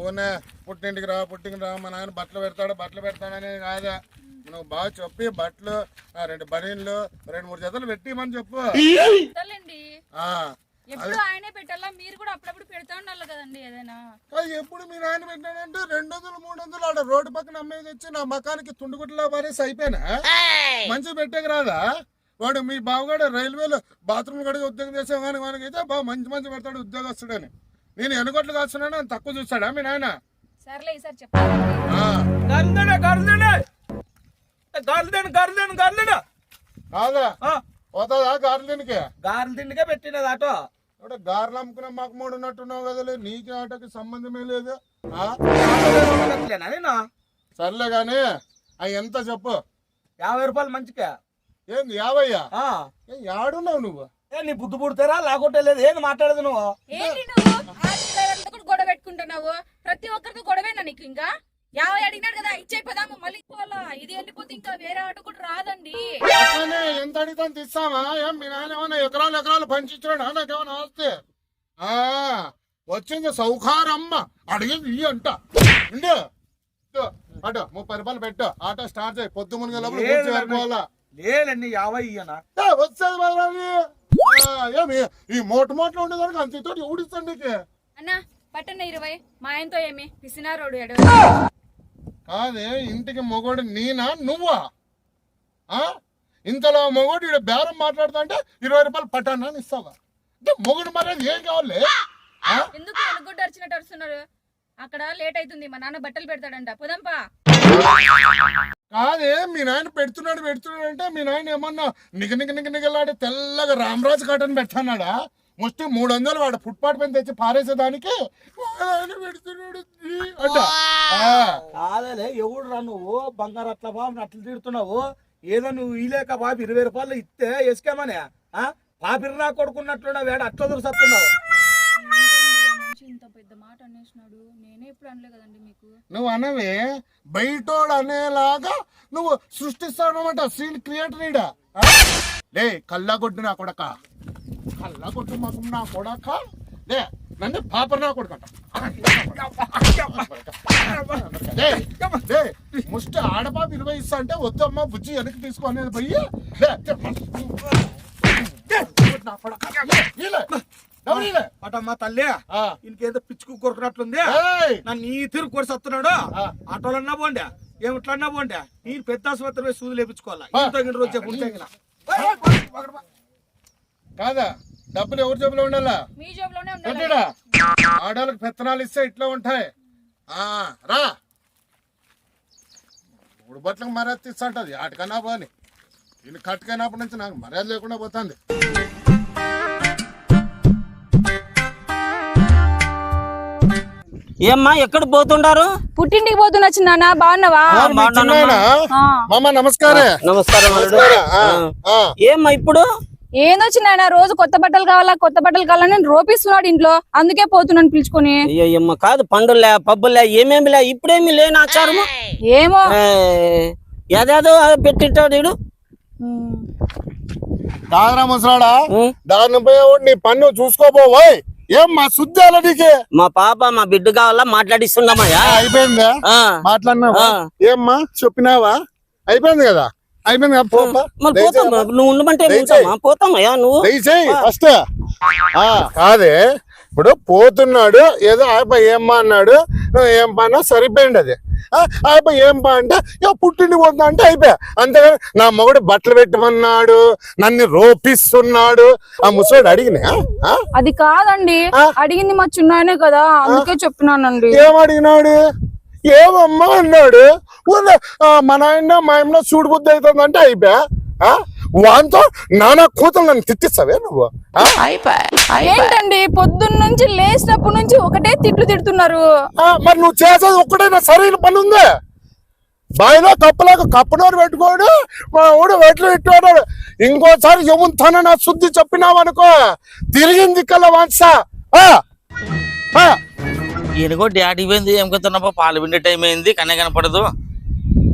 ఊనే పుట్టింటికి రా పుట్టింటికి రా మా నాయన బట్టలు పెడతాడు బట్టలు పెడతాడని కాదా? నువ్వు బాగా చెప్పి బట్టలు ఆ, రెండు బనీన్లు రెండు మూడు జతలు పెట్టిమని చెప్పు. పెట్టాలండి. ఆ ఎప్పుడు ఆయనే పెట్టాలా? మీరు కూడా అప్పుడప్పుడు పెడతా ఉండాలి కదండి ఏదైనా. అది ఎప్పుడు మీ నాయన పెట్టాడంటే రెండు వందలు మూడు వందలు ఆడ రోడ్డు పక్కన అమ్మాయి తెచ్చి నా మకానికి తుండుగుడ్లా పారేసి అయిపోయినా? మంచి పెట్టేకి రాదా? వాడు మీ బావగాడు రైల్వేలో బాత్రూమ్ కడిగి ఉద్యోగం చేసే వాని వానికి అయితే బాగా మంచి మంచి పెడతాడు ఉద్యోగస్తుడని. నేను ఎనుగొట్లు కాస్తున్నాను అని తక్కువ చూస్తాడా? మీ నాయన? సర్లే ఈసారి చెప్పాలండి ఆ, గర్దెన గర్దెన గర్దెన గర్దెన గర్దెన కాదా పోతుందా గార్లెన్కి? గారెల తిండికే పెట్టినది ఆటో ఇప్పుడు గారెలు అమ్ముకున్న మాకు మూడు ఉన్నట్టున్నావు నీకు ఆటోకి సంబంధమే లేదు. నేను సర్లే కానీ అవి ఎంత చెప్పు? యాభై రూపాయలు మంచిగా ఏంది యాభయ్యా ఆ. ఏ, యాడున్నావు నువ్వు? ఏ నీ బుద్ధి పుడతారా లేకుంటే లేదు ఏంది మాట్లాడదు నువ్వు? పెట్టుకుంటున్నావు? ప్రతి ఒక్కరితో గొడవేనా నీకు ఇంకా? యాభై అడిగినాడు కదా ఇచ్చేపోదాము మళ్ళీ పోవాలా ఇది వెళ్ళిపోతే ఇంకా వేరే ఆటో కూడా రాదండి. ఎంత అడిగితే అంత ఇస్తామా ఏం మీ నాయన ఏమన్నా ఎకరాలు ఎకరాలు పంచిచ్చాడు? నాకేమన్నా ఆస్తే? ఆ వచ్చింది సౌకారమ్మ అడిగింది ఇయ్యి అంట. అటు ముప్పై రూపాయలు పెట్టు. ఆటో స్టార్ట్ చేయి. పొద్దు మునిగే లోపల లేదు కూర్చో వెళ్ళిపోవాలా. లేదండి యాభై ఇయ్యనా? వచ్చేది ఏమి? ఈ మోటు మోట్లు ఉండేదానికి అంత తోటి ఊడిస్తాను నీకు? అన్న పట్టణ ఇరవై. మా ఆయనతో ఏమి? పిసినారోడు ఎడ కాదే ఇంటికి మొగోడు నేనా నువ్వా? ఆ? ఇంతలో మొగోడు ఇక్కడ బేరం మాట్లాడుతా అంటే ఇరవై రూపాయలు పట్టానా అని ఇస్తావా? అంటే మొగుడు మరి ఏం కావాలి? ఎందుకు ఎనుగుడ్డ అరిచినట్టు అరుస్తున్నారు? అక్కడ లేట్ అవుతుంది మా నాన్న బట్టలు పెడతాడంట. పోదాంపా కాదే మీ నాయన పెడుతున్నాడు పెడుతున్నాడు అంటే మీ నాయన ఏమన్నా నిగ నిగ నిగ నిగలాడే తెల్లగా రామరాజు కాటన్ పెట్టన్నాడా ముష్టి మూడు వందలు వాడు ఫుట్పాత్ పైన తెచ్చి పారేసేదానికి. కాదలే ఎవడు రా నువ్వు? బంగారు అట్లా బాబు అట్లా తిడుతున్నావు. ఏదో నువ్వు ఇలేక బాబు ఇరవై రూపాయలు ఇస్తే వేసుకేమనే పాపిరి నా కొడుకున్నట్లున్నా వేడ అట్లా దొరుకుతున్నావు ఏంటండి ఆ మనిషి ఇంత పెద్ద మాట అనేసినాడు నేనే ఇప్పుడు అనలే కదండి మీకు నువ్వు అనవే బయటోడు అనేలాగా నువ్వు సృష్టిస్తావన్నమాట సీన్ క్రియేటర్ ఈడ ఆ? లే కళ్ళగొడ్డు నా కొడక. కళ్ళగొడ్డు మాకు నా కొడక? లే నన్ను పాప నా కొడుకంట ముష్టి ఆడపాప ఇరవై ఇస్తా అంటే వద్దమ్మా బుజ్జి వెనక్కి తీసుకో అనేది పోయి? అటమ్మా తల్లి ఆ. ఇంకేదో పిచ్చుకు కొడుకున్నట్లుంది. నన్ను ఈ తీరు కొడి సత్తున్నాడు ఆ. ఆటోలన్నా పోండే ఏమిట్లన్నా పోండే. నేను పెద్ద ఆసుపత్రి. ఇంత గిన్నె రోజు చెప్పు కాదా? డబ్బులు ఎవరి జబ్బులో ఉండాలా? మీ జాబ్లోనే ఉండాలి? ఏంటిడా ఆడవాళ్ళకి పెత్తనాలు ఇస్తే ఇట్లా ఉంటాయి. ఆ రా. మూడు బట్టలకు మర్యాద ఇస్తుంటది ఆటకన్నా పోని. వీళ్ళు కట్టుకైనప్పటి నుంచి నాకు మర్యాద లేకుండా పోతుంది. ఏమ్మా ఎక్కడ పోతుండారు? పుట్టింటికి పోతున్నా చిన్న బాగున్నావా? నమస్కారే. నమస్కారం. ఏమ్మా ఇప్పుడు? ఏందో చిన్న రోజు కొత్త బట్టలు కావాలా? కొత్త బట్టలు కావాలని రోపిస్తున్నాడు ఇంట్లో. అందుకే పోతున్నాను పిలుచుకొని. అయ్యమ్మ కాదు పండులే పబ్బులే ఏమేమిలే ఇప్పుడేమి లేని ఆచారము. ఏమో. ఏదేదో పెట్టింటాడు వీడు కాదరా ముసలాడా? ఉం. దాని పోయేవాడు నీ పన్ను చూసుకోపోవాయ్ ఏం మా శుద్ధాల నీకే? మా పాప మా బిడ్డ కావాలా? మాట్లాడిస్తున్నామయ్యా. అయిపోయిందా? ఆ. మాట్లాడినావా. ఏమ్మా చెప్పినావా? అయిపోయింది కదా? అయిపోయింది కదా పోపా. మరి దయచేయి పోతాం అమ్మా. నువ్వు ఉండమంటే దయచేయి. ఉంటామా పోతామయ్యా నువ్వు? దయచేయి ఫస్ట్. ఆ, కాదే. ఇప్పుడు పోతున్నాడు ఏదో ఆయప ఏమ్మా అన్నాడు. నువ్వు ఏం పన్నా సరిపోయింది అది. ఆ, ఆయప ఏం పా అంటే ఇక పుట్టిండి పోతా అంటే అయిపోయా. అంతేగాని నా మొగుడు బట్టలు పెట్టమన్నాడు నన్ను రోపిస్తున్నాడు. ఆ ముసలాడు అడిగినా ఆ? అది కాదండి? అడిగింది మా చిన్నాయనే కదా అందుకే చెప్పినానండి. ఏం అడిగినాడు? ఏమమ్మా అన్నాడు? మా నాయన మా అమ్మ చూడు బుద్ధి అవుతుంది అంటే అయిపోయా? ఆ? వాంతో నానా కూతురు నన్ను తిట్టిస్తావే నువ్వు? ఆ? ఏంటండి? పొద్దున్న నుంచి లేచినప్పటి నుంచి ఒకటే తిట్లు తిడుతున్నారు. ఆ, మరి నువ్వు చేసేది ఒక్కడైనా సరైన పని ఉందే? బాయిలో కప్పలాగా కప్పనోరు పెట్టుకోడు మా ఊడు వెట్లు పెట్టుకోడు ఇంకోసారి యముంతన నా శుద్ధి చెప్పినావు అనుకో తిరిగింది కల్లా వంశ ఎనుగో డాడీ పోయింది. ఏం కొత్తనప్ప పాలు పిండే టైం అయింది. కనే కనపడదు.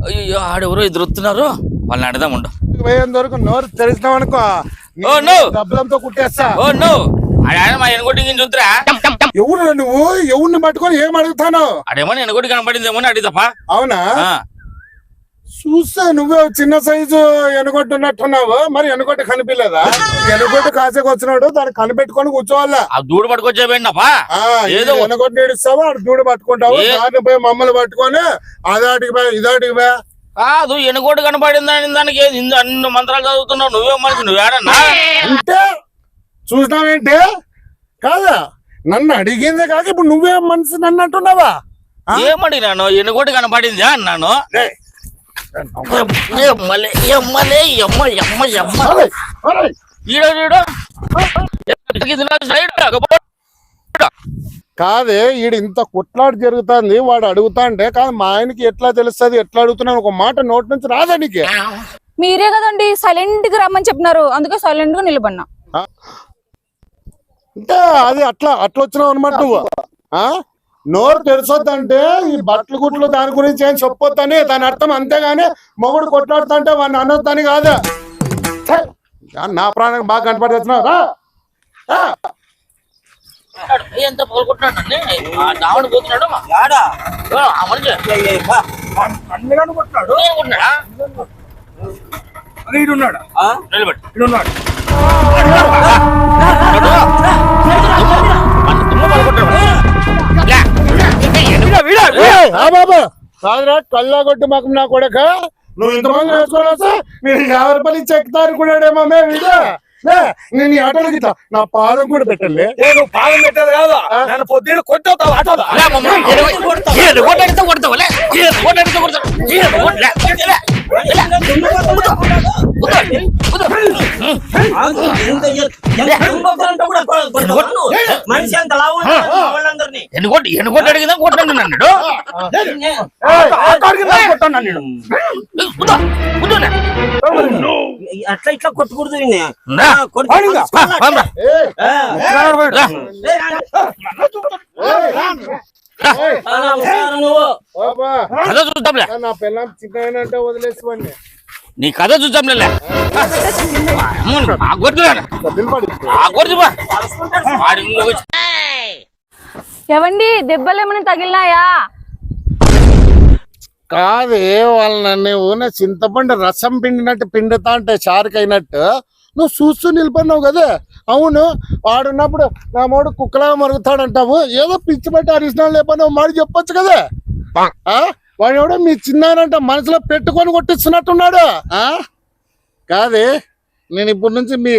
అయ్యో ఆడెవరో ఇద్దరు వస్తున్నారు వాళ్ళని అడదాం ఉండు. పోయేంత వరకు నోరు తెరిచినావు అనుకో. ఓ, no. డబ్బులంతా కుట్టేస్తా. Oh no! ఆడ మా ఎనుగొట్టి చూతురా ఎవరు నువ్వు? ఎవరిని పట్టుకొని ఏం అడుగుతాను? ఆడేమో ఎనగొట్టి కనపడిందేమో అని అడిగి తప్ప అవునా ఆ, చూస్తే నువ్వే చిన్న సైజు ఎనగొట్టున్నట్టున్నావు మరి ఎనగొట్టు కనిపించలేదా? ఎనగొట్టు కాసేకి వచ్చినాడు దాన్ని కనిపెట్టుకొని కూర్చోవాలా? ఆ దూడు పట్టుకొచ్చేపోయిందప్పా ఆ, ఏదో ఎనగొట్టు ఏడుస్తావా? అటు దూడ పట్టుకుంటావు? దాన్ని పోయి మమ్మల్ని పట్టుకొని అదాటికి పోయి ఇదాటికి పోయి. కాదు ఎనుగోడు కనపడిందని దానికి అన్ని మంత్రాలు చదువుతున్నావు నువ్వే మనిషి నువ్వేడన్నా అంటే చూసినావేంటి? కాదా? నన్ను అడిగిందే కాక ఇప్పుడు నువ్వే మనిషి నన్ను అంటున్నావా? ఏమడిగినాను? ఎనుగోడు కనపడింది అన్నాను? కాదే ఈడు ఇంత కొట్లాట జరుగుతుంది వాడు అడుగుతా అంటే కాదు మా ఆయనకి ఎట్లా తెలుస్తుంది ఎట్లా అడుగుతున్నాను ఒక మాట నోటి నుంచి రాదా నీకు. మీరే కదండి సైలెంట్గా రమ్మని చెప్పినారు అందుకే సైలెంట్గా నిలబడినా. అంటే అది అట్లా అట్లా వచ్చినావు అనమాట నువ్వు. ఆ? నోరు తెరిసొద్దంటే ఈ బట్టలు గుట్లు దాని గురించి ఏం చెప్పొద్దని దాని అర్థం అంతేగాని మొగుడు కొట్లాడుతుంటే వాడిని అనొద్దని కాదు! నా ప్రాణం బాగా కనపడుతున్నావు రా రా. ఎంత దావణ పోతున్నాడు ఆ మనిషి ఏమనుకుంటున్నాడా? ఈడున్నాడు కాదురా కళ్ళగొట్టు మాకు నా కొడక. నువ్వు ఇంతమంది వేసుకోవాలి నేను యాభై రూపాయలు ఇచ్చి ఎక్కుతారు కూడా మే వీడు లే, నేను ఆటోలో గిట్లా నా పాదం కూడా పెట్టండి. నేను పాదం పెట్టేది కాదు. నన్ను పొద్దున్న కొట్టవుతావు ఆటోదా లే, మమ్మల్ని ఎనుగో- ఎనుగోడు అడిగితే కొడతావు, కొడతావు. కొడతావా? మనిషి అంత లావు. ఎనుగోడు ఎనుగోడు అడిగినా కొట్టండి నన్ను. అట్లా ఇట్లా కొట్టకూడదు నువ్వు నా పిల్లం చిన్న వదిలేసివ్వండి నీ కథ చూద్దాంలే ఆ గొడ్డు గొడ్డు ఏవండి దెబ్బలు ఏమైనా తగిలినాయా? కాదే వాళ్ళ నువ్వు నా చింతపండు రసం పిండినట్టు పిండుతా అంటే చారుకైనట్టు నువ్వు చూస్తూ నిలిపన్నావు కదా. అవును వాడున్నప్పుడు నా మోడు కుక్కలా మరుగుతాడంటావు. ఏదో పిచ్చి పట్టి అరిసినాలు లేపన్నావు మాడు చెప్పొచ్చు కదా. ఆ? వాడు ఎవడో మీ చిన్నారంట మనసులో పెట్టుకొని కొట్టిస్తున్నట్టున్నాడు. ఆ? కాదే నేను ఇప్పటి నుంచి మీ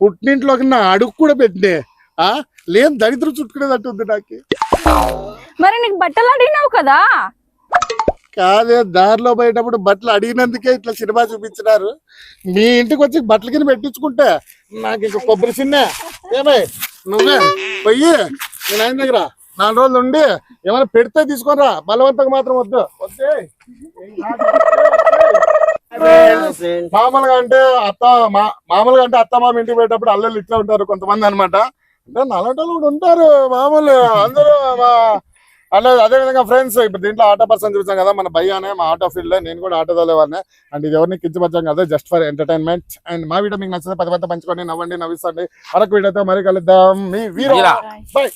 పుట్టింట్లోకి నా అడుగు కూడా పెట్టినే. ఆ? లేని దరిద్రం చుట్టుకునేదట్టు ఉంది నాకు. మరి నీకు బట్టలు అడిగినావు కదా? కాదే దారిలో పోయేటప్పుడు బట్టలు అడిగినందుకే ఇట్లా సినిమా చూపించినారు. మీ ఇంటికి వచ్చి బట్టల కింద పెట్టించుకుంటే నాకు ఇంక కొబ్బరి చిన్న ఏమై నువ్వే పోయి నేను ఆయన దగ్గర. నాలుగు రోజులు ఉండి ఏమైనా పెడితే తీసుకోరా బలవంతంగా మాత్రం వద్దు. మామూలుగా అంటే అత్త మామూలుగా అంటే అత్త మామ ఇంటికి పోయేటప్పుడు అల్లలు ఇట్లా ఉంటారు కొంతమంది అన్నమాట. అంటే నల్లటోళ్ళు కూడా ఉంటారు మామూలు. అందరూ అలా అదే విధంగా ఫ్రెండ్స్ ఇప్పుడు దీంట్లో ఆటో పర్సన్ చూసాం కదా మన భయ్యానే మా ఆటో ఫీల్డ్లో నేను కూడా ఆటో తోలేవాడిని. అండ్ ఇది ఎవరిని కించపరచాం కదా జస్ట్ ఫర్ ఎంటర్టైన్మెంట్ అండ్ మా వీడియో మీకు నచ్చితే పది పది పంచుకోండి నవ్వండి నవ్విస్తండి. మరొక వీడియోతో మరి కలుద్దాం. మీ వీరో. వీరా. బై